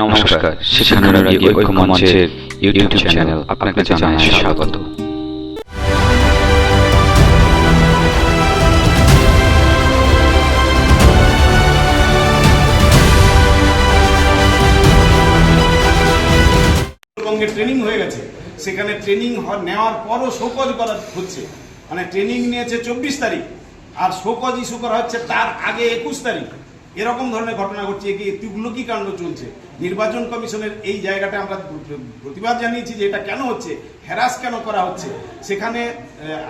নমস্কার শিক্ষানুর আগে ঐক্য মঞ্চের ইউটিউব চ্যানেল। আপনাকে জানাই স্বাগত। ট্রেনিং হয়ে গেছে। সেখানে ট্রেনিং নেওয়ার পরও শোকজ করা হচ্ছে। মানে ট্রেনিং নিয়েছে চব্বিশ তারিখ। আর শোকজ ইস্যু করা হচ্ছে তার আগে একুশ তারিখ। এরকম ধরনের ঘটনা ঘটছে কি তুগলকি কাণ্ড চলছে? নির্বাচন কমিশনের এই জায়গাটা আমরা প্রতিবাদ জানিয়েছি যে এটা কেন হচ্ছে হ্যারাস কেন করা হচ্ছে? সেখানে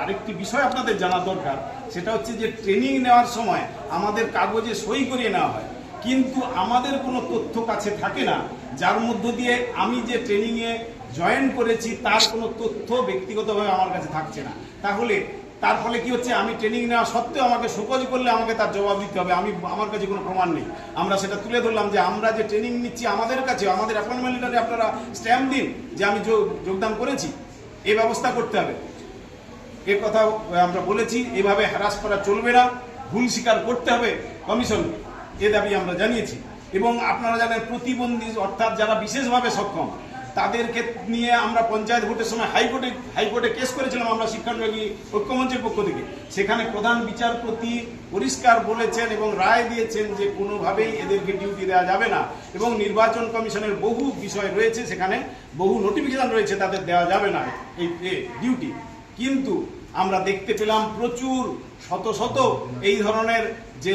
আরেকটি বিষয় আপনাদের জানা দরকার, সেটা হচ্ছে যে ট্রেনিং নেওয়ার সময় আমাদের কাগজে সই করিয়ে নেওয়া হয়। কিন্তু আমাদের কোনো তথ্য কাছে থাকে না, যার মধ্য দিয়ে আমি যে ট্রেনিংয়ে জয়েন করেছি, তার কোনো তথ্য ব্যক্তিগতভাবে আমার কাছে থাকছে না। তাহলে তার ফলে কি হচ্ছে? আমি ট্রেনিং নেওয়া সত্ত্বেও আমাকে শোকজ করলে আমাকে তার জবাব দিতে হবে। আমি, আমার কাছে কোনো প্রমাণ নেই। আমরা সেটা তুলে ধরলাম যে আমরা যে ট্রেনিং নিচ্ছি আমাদের কাছে, আমাদের অ্যাপয়েন্টমেন্ট আপনারা স্ট্যাম্প দিন যে আমি যোগ- যোগদান করেছি। এই ব্যবস্থা করতে হবে। এর কথা আমরা বলেছি, এভাবে হ্যারাস করা চলবে না। ভুল স্বীকার করতে হবে কমিশন এ দাবি আমরা জানিয়েছি। এবং আপনারা জানেন, প্রতিবন্ধী অর্থাৎ যারা বিশেষভাবে সক্ষম তাদেরকে নিয়ে আমরা পঞ্চায়েত ভোটের সময় হাইকোর্টে হাইকোর্টে কেস করেছিলাম আমরা শিক্ষানুরাগী ঐক্যমঞ্চের পক্ষ থেকে। সেখানে প্রধান বিচারপতি পরিষ্কার বলেছেন এবং রায় দিয়েছেন যে কোনোভাবেই এদেরকে ডিউটি দেওয়া যাবে না এবং নির্বাচন কমিশনের বহু বিষয় রয়েছে সেখানে বহু নোটিফিকেশন রয়েছে তাদের দেওয়া যাবে না এই ডিউটি। কিন্তু আমরা দেখতে পেলাম প্রচুর, শত শত এই ধরনের যে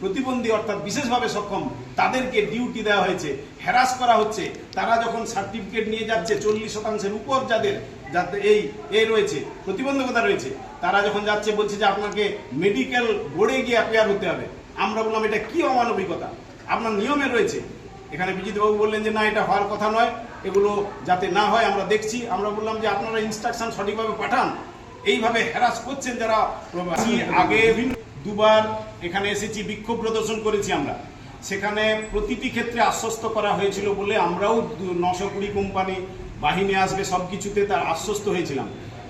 প্রতিবন্ধী অর্থাৎ বিশেষভাবে সক্ষম, তাদেরকে ডিউটি দেওয়া হয়েছে হ্যারাস করা হচ্ছে। তারা যখন সার্টিফিকেট নিয়ে যাচ্ছে, চল্লিশ শতাংশের উপর যাদের, যাতে এই এ রয়েছে, প্রতিবন্ধকতা রয়েছে, তারা যখন যাচ্ছে, বলছে যে আপনাকে মেডিকেল বোর্ডে গিয়ে অ্যাপিয়ার হতে হবে। আমরা বললাম, এটা কি অমানবিকতা? আপনার নিয়মে রয়েছে। এখানে বিজিতবাবু বললেন যে, না, এটা হওয়ার কথা নয়। এগুলো যাতে না হয়, আমরা দেখছি। আমরা বললাম যে, আপনারা ইনস্ট্রাকশন সঠিকভাবে পাঠান। এইভাবে হ্যারাস করছেন যারা আগে দুবার এখানে এসেছি, বিক্ষোভ প্রদর্শন করেছি আমরা। সেখানে প্রতিটি ক্ষেত্রে আশ্বস্ত করা হয়েছিল বলে আমরাও নশো কুড়ি কোম্পানি, বাহিনী আসবে সব কিছুতে তার আশ্বস্ত হয়েছিলাম।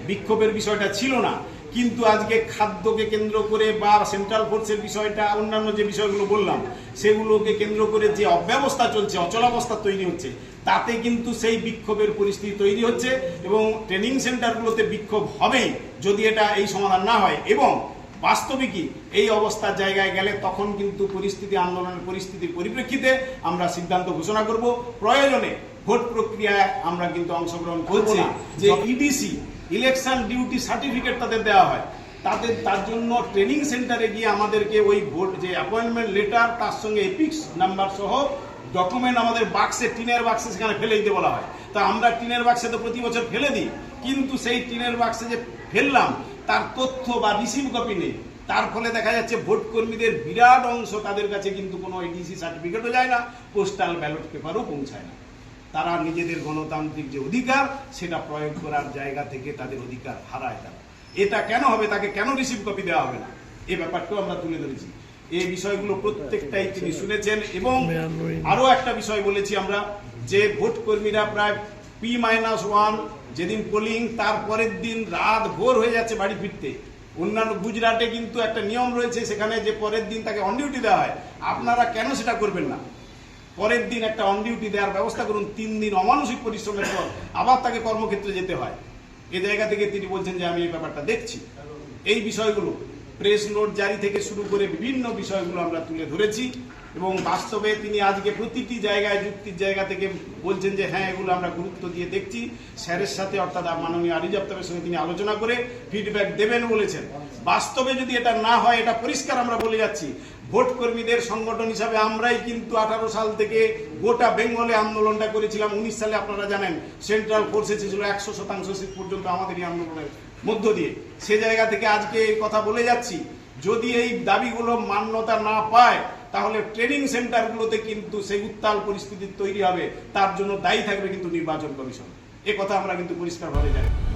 বিক্ষোভের বিষয়টা ছিল না। কিন্তু আজকে খাদ্যকে কেন্দ্র করে বা সেন্ট্রাল ফোর্সের বিষয়টা অন্যান্য যে বিষয়গুলো বললাম সেগুলোকে কেন্দ্র করে যে অব্যবস্থা চলছে অচলাবস্থা তৈরি হচ্ছে তাতে কিন্তু সেই বিক্ষোভের পরিস্থিতি তৈরি হচ্ছে এবং ট্রেনিং সেন্টারগুলোতে বিক্ষোভ হবেই যদি এটা এই সমাধান না হয়। এবং বাস্তবিকই এই অবস্থার জায়গায় গেলে তখন কিন্তু পরিস্থিতি আন্দোলনের পরিস্থিতির পরিপ্রেক্ষিতে আমরা সিদ্ধান্ত ঘোষণা করব। প্রয়োজনে ভোট প্রক্রিয়ায় আমরা কিন্তু অংশগ্রহণ করছি যে ইডিসি ইলেকশন ডিউটি সার্টিফিকেট তাদের দেওয়া হয়। তাদের, তার জন্য ট্রেনিং সেন্টারে গিয়ে আমাদেরকে ওই ভোট, যে অ্যাপয়েন্টমেন্ট লেটার, তার সঙ্গে এপিক্স নাম্বার সহ ডকুমেন্ট আমাদের বাক্সে, টিনের বাক্সে সেখানে ফেলে দিতে বলা হয়। তা আমরা টিনের বাক্সে তো প্রতি বছর ফেলে দিই, কিন্তু সেই টিনের বাক্সে যে ফেললাম, তার তথ্য বা রিসিভ কপি নেই। তার ফলে দেখা যাচ্ছে ভোট কর্মীদের বিরাট অংশ তাদের কাছে কিন্তু কোনো এডিসি সার্টিফিকেটও যায় না, পোস্টাল ব্যালট পেপারও পৌঁছায় না। তারা নিজেদের গণতান্ত্রিক যে অধিকার সেটা প্রয়োগ করার জায়গা থেকে তাদের অধিকার হারায় তারা। এটা কেন হবে তাকে কেন রিসিভ কপি দেওয়া হবে না? এ ব্যাপারটাও আমরা তুলে ধরেছি। এই বিষয়গুলো প্রত্যেকটাই তিনি শুনেছেন এবং আরও একটা বিষয় বলেছি আমরা যে ভোট কর্মীরা প্রায় পি মাইনাস ওয়ান যেদিন পোলিং তার পরের দিন রাত ভোর হয়ে যাচ্ছে বাড়ি ফিরতে। অন্যান্য গুজরাটে কিন্তু একটা নিয়ম রয়েছে সেখানে যে পরের দিন তাকে অন ডিউটি দেওয়া হয়। আপনারা কেন সেটা করবেন না? পরের দিন একটা অন ডিউটি দেওয়ার ব্যবস্থা করুন, তিন দিন অমানসিক পরিশ্রমের পর আবার তাকে কর্মক্ষেত্রে যেতে হয়। এ জায়গা থেকে তিনি বলছেন যে, আমি এই ব্যাপারটা দেখছি। এই বিষয়গুলো প্রেস নোট জারি থেকে শুরু করে বিভিন্ন বিষয়গুলো আমরা তুলে ধরেছি। এবং বাস্তবে তিনি আজকে প্রতিটি জায়গায়, যুক্তির জায়গা থেকে বলছেন যে হ্যাঁ এগুলো আমরা গুরুত্ব দিয়ে দেখছি। স্যারের সাথে, অর্থাৎ মাননীয় আরিজ আফতাবের সঙ্গে তিনি আলোচনা করে ফিডব্যাক দেবেন বলেছেন। বাস্তবে যদি এটা না হয়, এটা পরিষ্কার আমরা বলে যাচ্ছি। ভোট কর্মীদের সংগঠন হিসাবে আমরাই কিন্তু আঠারো সাল থেকে গোটা বেঙ্গলে আন্দোলনটা করেছিলাম। উনিশ সালে আপনারা জানেন, সেন্ট্রাল ফোর্স এসেছিল একশো শতাংশ সিট পর্যন্ত আমাদের এই আন্দোলনের মধ্য দিয়ে। সে জায়গা থেকে আজকে এই কথা বলে যাচ্ছি। যদি এই দাবিগুলো মান্যতা না পায় তাহলে ট্রেনিং সেন্টারগুলোতে কিন্তু সেই উত্তাল পরিস্থিতি তৈরি হবে। তার জন্য দায়ী থাকবে কিন্তু নির্বাচন কমিশন। এ কথা আমরা কিন্তু পরিষ্কারভাবে জানি।